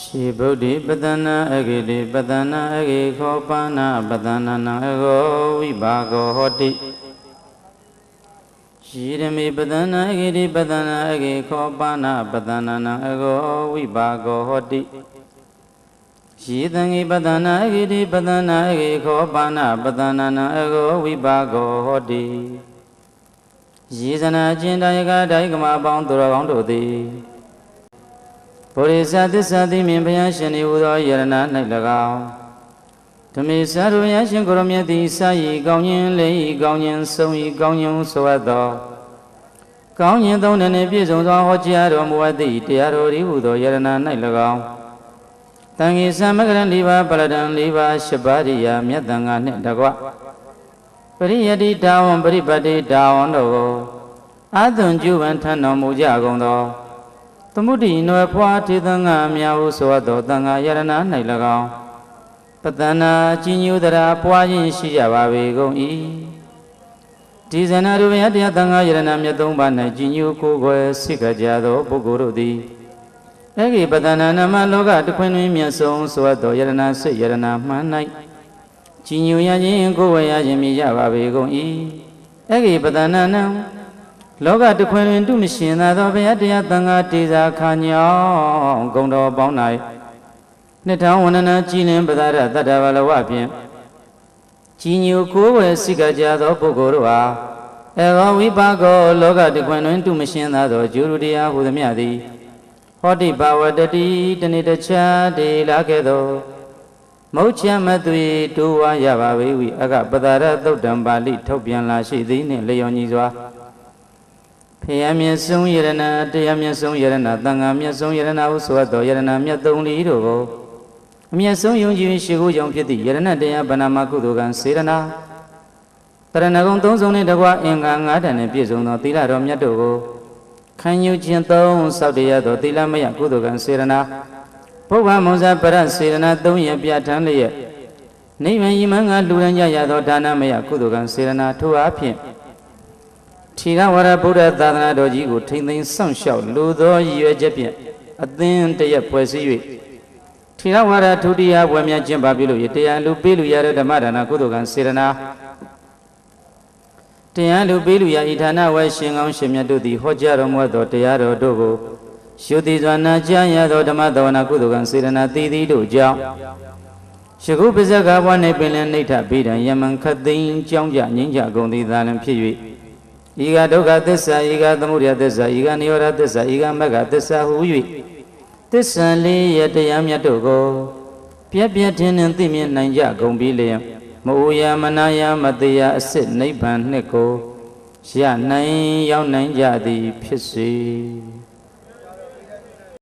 ရှိဗုဒ္ဓိပတနာအဂိတိပတနာအဂိခောပါဏပတနာနံအဂောဝိဘာဂောဟောတိရှိရမိပတနာအဂိတိပတနာအဂိခောပါဏပတနာနံအဂောဝိဘာဂောဟောတိရှိတံဂိပတနာအဂိတိပတနာအဂိခောပါဏပတနာနံအဂောဝိဘာဂောဟောတိယေဇနာကျင်တယကဒိုင်ကမအပေါင်းသူတော်ကောင်းတို့သည် ဘုရိသသစ္စာတိမြင်ဘုရားရှင်ဤဟူသောယရဏ၌၎င်းဓမေသာရယရှင်ကိုရမြတ်သည်စာရီကောင်းခြင်းလေးဤကောင်းခြင်းဆုံးဤကောင်းခြင်းဆိုအပ်သောကောင်းခြင်းသုံးနှင့်ပြည့်စုံသောဟောကြားတော်မူအပ်သည့်တရားတော်ဤဟူသောယရဏ၌၎င်းတန်ခေသမဂရ၄ပါးပရဒံ၄ပါး၈ပါးရိယာမြတ်တန်ဃာနှင့်တကွပရိယတိတာဝံပရိပတ်တိတာဝံတို့ကိုအာသွန်ကျူပန်ထမ်းတော်မူကြကုန်သော သမုဒိနွယ်ဖွာထေသံဃာအများဟုဆိုအပ်သောတန်ဃာယရဏ၌၎င်းပတနာကြီးညူတရာပွားခြင်းရှိကြပါပေကုန်၏ဒီဇနာရူပယတရားတန်ဃာယရဏမြတ်သုံးပါး၌ကြီးညူကိုယ်ွယ်စိတ်ကြသောပုဂ္ဂိုလ်တို့သည်အဂိပတနာနမလောကတခွင်တွင်မြတ်ဆုံးဆိုအပ်သောယရဏစိတ်ယရဏမှန်၌ကြီးညူရခြင်းကိုယ်ဝယ်ရခြင်းမြည်ကြပါပေကုန်၏အဂိပတနာနံ လောကတခွင်တွင်တုမရှင်သာသောဘုရားတရားသံဃာတေသာခါညောင်းဂုံတော်ပေါင်း၌နှစ်ထောင်ဝန္ဒနာကြည်လင်ပဒါရတတ္တဝလဝဖြင့်ကြီးညိုကိုးဝယ်စိကကြသောပုဂ္ဂိုလ်တို့ဟာအေဝဝိပါကောလောကတခွင်တွင်တုမရှင်သာသောဂျုရုတရားဟူသည်မြသည်ဟောတိပါဝတတိတဏိတချာတေလာခဲ့သောမုတ်ချမသွေတိုးဝါရပါဝေဝိအကပဒါရသုတ်တံပါဠိထုတ်ပြန်လာရှိသည်နှင့်လျော်ညီစွာ ဖျားမြတ်ဆုံးယရဏတရားမြတ်ဆုံးယရဏသံဃာမြတ်ဆုံးယရဏဟုဆိုသောယရဏမြတ်သုံးလေးတို့ကိုအမြတ်ဆုံးယုံကြည်ရှိခိုးကြောင့်ဖြစ်သည့်ယရဏတရားဗနာမကုသိုလ်ကံစေရနာတရဏဂုံသုံးစုံနှင့်တကွအင်္ဂါ၅တန်နှင့်ပြည့်စုံသောသီလတော်မြတ်တို့ကိုခံယူခြင်းသုံးစောက်တရသောသီလမယကုသိုလ်ကံစေရနာဘုရားမုံဇာပရစေရနာသုံးရပြဋ္ဌာန်းလျက်နိဗ္ဗာန်ဤမင်္ဂလူရန်ကြရသောဒါနမယကုသိုလ်ကံစေရနာထိုအားဖြင့် ထီရဝရဗုဒ္ဓသာသနာတော်ကြီးကိုထိမ့်သိမ်းစောင့်ရှောက်လူသောရည်ရွယ်ချက်ဖြင့်အသင်းတရက်ဖွဲ့စည်း၍ထီရဝရထုတိယဝယ်မြကျင့်ပါပြုလို့ရတရားလူပေးလူရတဲ့ဓမ္မဒါနကုသိုလ်ကံစေရနာတရားလူပေးလူရဤဌာနဝဲရှင်ကောင်းရှင်မြတ်တို့သည်ဟောကြားတော်မူသောတရားတော်တို့ကိုရှုတိစွာနာကြားရသောဓမ္မသဝနာကုသိုလ်ကံစေရနာတည်သည်တို့ကြောင့်ရှကုပစ္စကဘဝ၌ပင်လနှိဋ္ဌဗိဒံယမံခတ်သိမ်းကြောင်းကြငိမ့်ကြကုန်သည်သာလင်ဖြစ်၍ ဤကဒုက္ခသစ္စာဤကသမုဒယသစ္စာဤကနိရောဓသစ္စာဤကမဂ္ဂသစ္စာဟူ၍သစ္စာလေးရတရားမြတ်တို့ကိုပြက်ပြက်ထင်းထင်းသိမြင်နိုင်ကြကုန်ပြီလျင်မအိုယမနာယမတရားအစစ်နိဗ္ဗာန်နှစ်ကိုရနိုင်ရောက်နိုင်ကြသည်ဖြစ်စေ